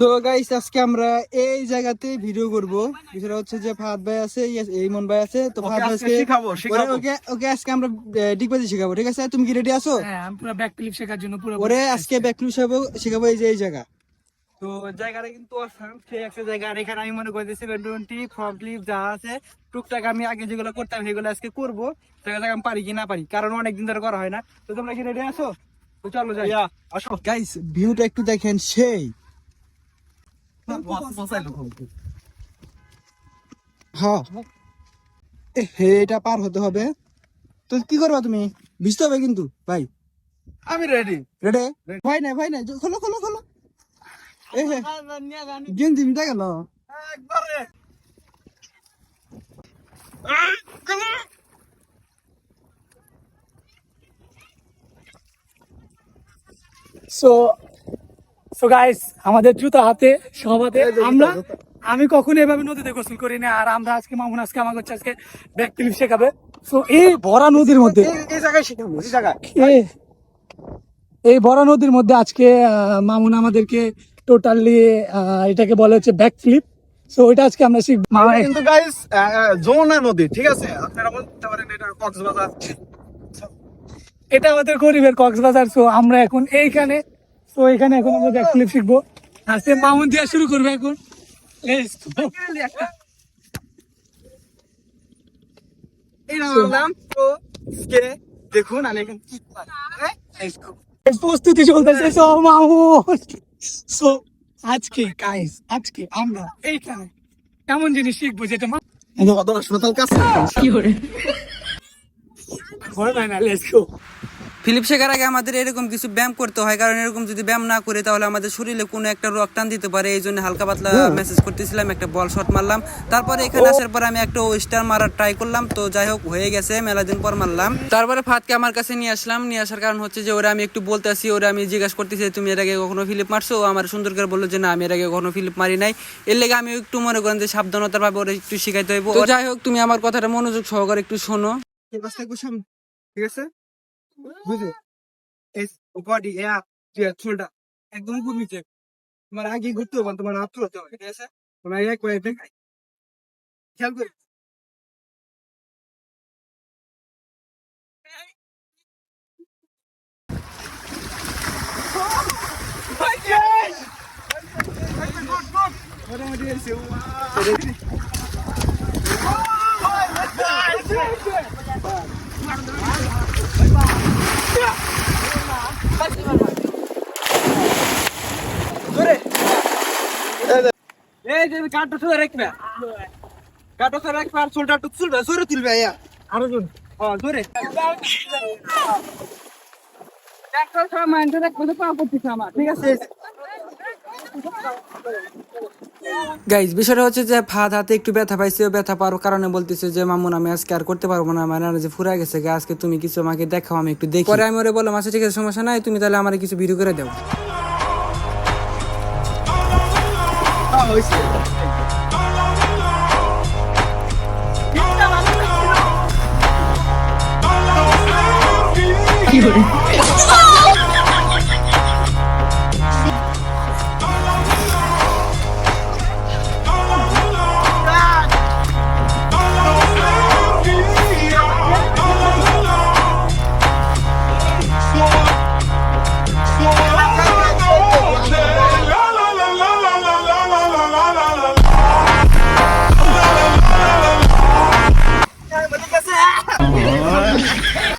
তো গাইস আজকে আমরা এই জায়গাতে ভিডিও করব। বিষয়টা হচ্ছে যে ফাহাদ ভাই আছে এই মন ভাই আছে। তো ফাহাদ ভাই আজকে শিখাবো, শিখাবো। ওকে ওকে আজকে আমরা ডিগবাজি শিখাবো ঠিক আছে? তুমি কি রেডি আছো? হ্যাঁ আমি পুরো ব্যাক ক্লিপ শেখার জন্য পুরো ওরে আজকে ব্যাকলু শিখাবো শিখাবো এই যে এই জায়গা। তো জায়গাটা কিন্তু অসাম সেই একটা জায়গা। আর এখানে আমি মনে করি সেভেন টোয়েন্টি ফ্রন্ট ক্লিপ যা আছে টুকটাক আমি আগে যেগুলো করতাম সেগুলো আজকে করব। জায়গা জায়গা আমি পারি কি না পারি কারণ অনেকদিন ধরে করা হয় না। তো তোমরা কি রেডি আছো? তো চলো যাই। আসো। গাইস ভিউটা একটু দেখেন সেই। হ্যাঁ এটা পার হতে হবে। তো কি করবা তুমি? ভিজতে হবে কিন্তু ভাই। আমি রেডি রেডে ভাই না ভাই না খোলো খোলো খোলো। গেঞ্জি মিটা গেল। সো সো গাইস আমাদের জুতা হাতে সব হাতে আমরা আমি কখনো এভাবে নদীতে গোসল করি না আর আমরা আজকে মামুন আজকে আমাকে হচ্ছে আজকে ব্যাক শেখাবে। সো এই ভরা নদীর মধ্যে এই- জায়গায় শিখাবো এই জায়গায়। এই- ভরা নদীর মধ্যে আজকে মামুন আমাদেরকে টোটালি এটাকে বলে হচ্ছে ব্যাক ফ্লিপ সো ওইটা আজকে আমরা শিখব। কিন্তু গাইস যমুনা নদী ঠিক আছে? আপনারা বলতে পারেন এটা কক্সবাজার। এটা আমাদের গরিবের কক্সবাজার সো আমরা এখন এইখানে তো এখানে এখন আমরা ব্যাক ফ্লিপ শিখব। আজকে মামুন দিয়ে শুরু করবে এখন। কে? দেখুন আমি কি. প্রস্তুতি চলতেছে সো মামুন। সো আজকে গাইস আজকে আমরা এইখানে এমন জিনিস শিখব যেটা মা সদর হাসপাতাল কাছে ভয় পায় না লেটস গো ফিলিপ শেখার আগে আমাদের এরকম কিছু ব্যায়াম করতে হয় কারণ এরকম যদি ব্যায়াম না করে তাহলে আমাদের শরীরে কোনো একটা রক টান দিতে পারে। এই জন্য হালকা পাতলা মেসেজ করতেছিলাম একটা বল শট মারলাম। তারপরে এখানে আসার পর আমি একটা স্টার মারার ট্রাই করলাম। তো যাই হোক হয়ে গেছে মেলা দিন পর মারলাম। তারপরে ফাতকে আমার কাছে নিয়ে আসলাম। নিয়ে আসার কারণ হচ্ছে যে ওরা আমি একটু বলতে আসি ওরা আমি জিজ্ঞাসা করতেছি তুমি এর আগে কখনো ফিলিপ মারছো? আমার সুন্দর করে বলল যে না আমি এর আগে কখনো ফিলিপ মারি নাই। এর লেগে আমি একটু মনে করেন যে সাবধানতার ভাবে ওরা একটু শিখাইতে হইব। তো যাই হোক তুমি আমার কথাটা মনোযোগ সহকারে একটু শোনো। ঠিক আছে? বুঝো এই বডি তুই ছোলটা একদম খুব তোমার আগে ঘুরতে হবে তোমার হাত তুলতে হবে ঠিক আছে তোমরা এক করে দেখ খেয়াল করে এই যে কাটটা ধরে রাখবে কাটটা ধরে রাখবে আর ছোলটা একটু তুলবে সরে তুলবে ইয়া আরও জন হ্যাঁ তো পা পড়তেছে আমার ঠিক আছে গাইজ বিষয়টা হচ্ছে যে ভাত হাতে একটু ব্যথা পাইছে ব্যথা পাওয়ার কারণে বলতেছে যে মামুন আমি আজকে আর করতে পারব না মানে যে ফুরা গেছে আজকে তুমি কিছু আমাকে দেখাও, আমি একটু দেখি। পরে আমি ওরে বললাম আচ্ছা ঠিক আছে, সমস্যা নাই, তুমি তাহলে আমার কিছু ভিডিও করে দাও। কি